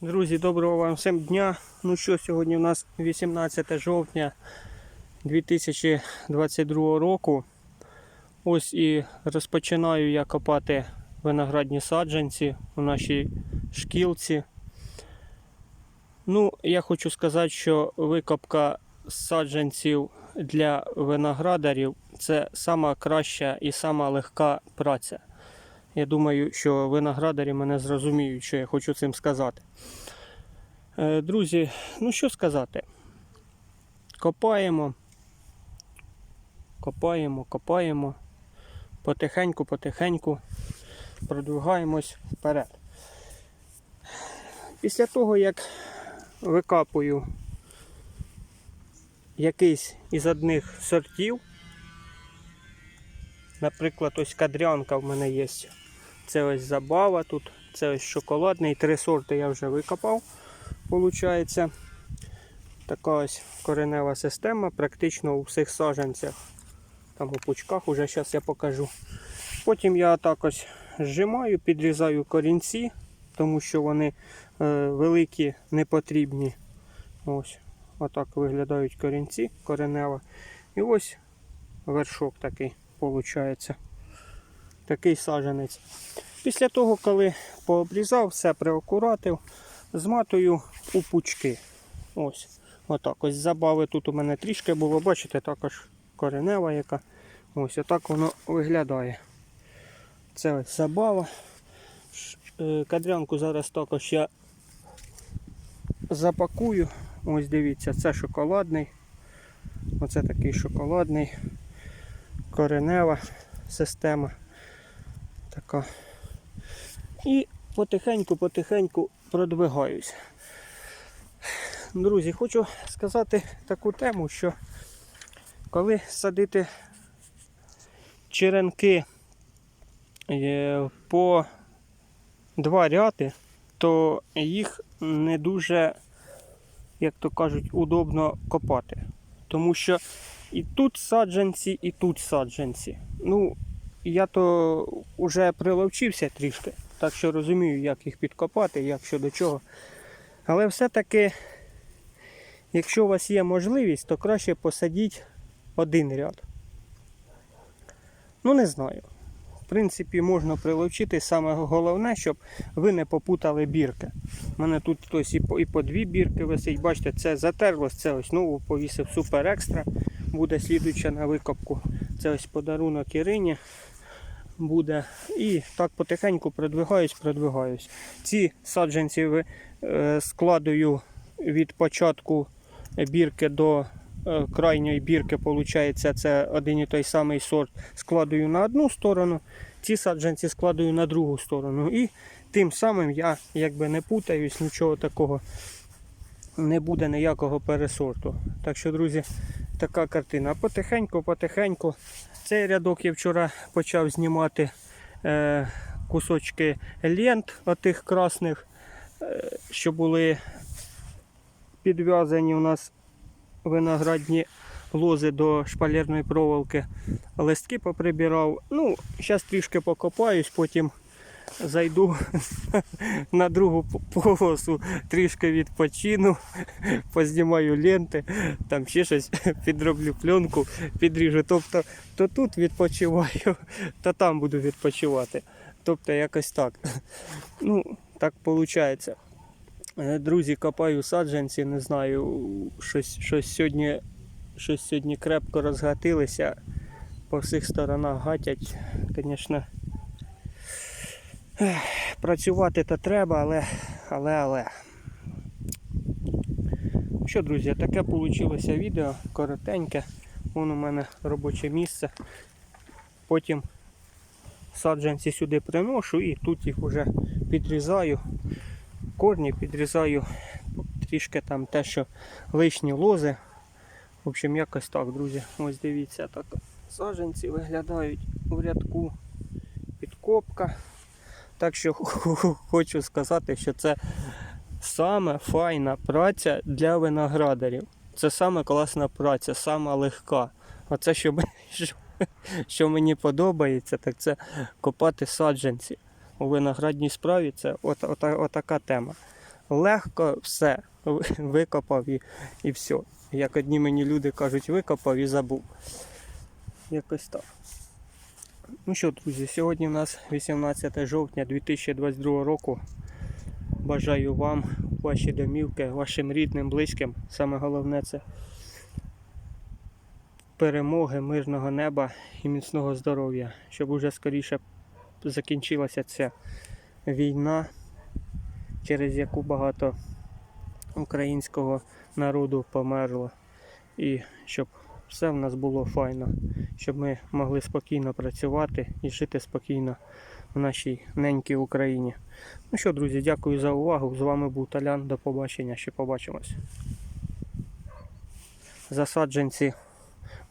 Друзі, доброго вам всім дня. Ну що, сьогодні у нас 18 жовтня 2022 року. Ось і розпочинаю я копати виноградні саджанці у нашій шкілці. Ну, я хочу сказати, що викопка саджанців для виноградарів це сама краща і сама легка праця. Я думаю, що виноградарі мене зрозуміють, що я хочу цим сказати. Е, Друзі, ну що сказати? Копаємо, копаємо, копаємо. Потихеньку, потихеньку продвигаємось вперед. Після того, як викапую якийсь із одних сортів, наприклад, ось кадрянка в мене є. Це ось забава тут, це ось шоколадний. Три сорти я вже викопав. Получається. Така ось коренева система, практично у всіх саджанцях. Там у пучках уже зараз я покажу. Потім я так ось зжимаю, підрізаю корінці, тому що вони е, великі, не потрібні. Ось, отак виглядають корінці коренева. І ось вершок такий виходить. Такий саджанець. Після того, коли пообрізав, все приокуратив, зматую у пучки. Ось. Отак. Ось забави тут у мене трішки було, бачите, також коренева яка. Ось отак воно виглядає. Це ось забава. Е, Кадрянку зараз також я запакую. Ось дивіться, це шоколадний. Оце такий шоколадний. Коренева система. Така. І потихеньку-потихеньку продвигаюсь. Друзі, хочу сказати таку тему, що коли садити черенки е, по два ряди, то їх не дуже, як то кажуть, удобно копати. Тому що і тут саджанці, і тут саджанці. Ну, я то вже приловчився трішки, так що розумію, як їх підкопати, як що до чого. Але все-таки, якщо у вас є можливість, то краще посадіть один ряд. Ну, не знаю. В принципі, можна прилучити. Саме головне, щоб ви не попутали бірки. У мене тут хтось і по, і по дві бірки висить. Бачите, це затерлось, це ось нову повісив супер екстра. Буде слідуюча на викопку. Це ось подарунок Ірині буде. І так потихеньку продвигаюсь, продвигаюсь. Ці саджанці е, складую від початку бірки до е, крайньої бірки, виходить, це один і той самий сорт. Складую на одну сторону, ці саджанці складую на другу сторону. І тим самим я якби не путаюсь, нічого такого не буде ніякого пересорту. Так що, друзі, така картина. Потихеньку, потихеньку. Цей рядок я вчора почав знімати е, кусочки лент отих красних, е, що були підв'язані у нас виноградні лози до шпалерної проволоки. Листки поприбирав. Ну, зараз трішки покопаюсь, потім зайду на другу полосу, трішки відпочину, познімаю ленти, там ще щось підроблю пленку, підріжу. Тобто, то тут відпочиваю, то там буду відпочивати. Тобто якось так. Ну, так виходить. Друзі, копаю саджанці, не знаю, щось, щось сьогодні. Щось сьогодні крепко розгатилися, по всіх сторонах гатять. Звісно, працювати то треба, але, але, але. Що, друзі, таке вийшло відео коротеньке. Вон у мене робоче місце. Потім саджанці сюди приношу і тут їх вже підрізаю. Корні підрізаю трішки там те, що лишні лози. В общем, якось так, друзі. Ось дивіться, так саджанці виглядають в рядку підкопка. Так що хочу сказати, що це саме файна праця для виноградарів. Це саме класна праця, сама легка. Оце, що, що мені подобається, так це копати саджанці. У виноградній справі це от, от, отака тема. легко все викопав і, і все. Як одні мені люди кажуть, викопав і забув. Якось так. Ну що, друзі, сьогодні у нас 18 жовтня 2022 року. Бажаю вам, ваші домівки, вашим рідним, близьким. Саме головне це перемоги, мирного неба і міцного здоров'я, щоб уже скоріше закінчилася ця війна, через яку багато українського народу померло. І щоб все в нас було файно, щоб ми могли спокійно працювати і жити спокійно в нашій ненькій Україні. Ну що, друзі, дякую за увагу. З вами був Талян. До побачення. Ще побачимось. Засадженці,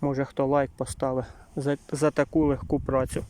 може хто лайк поставить за, за таку легку працю.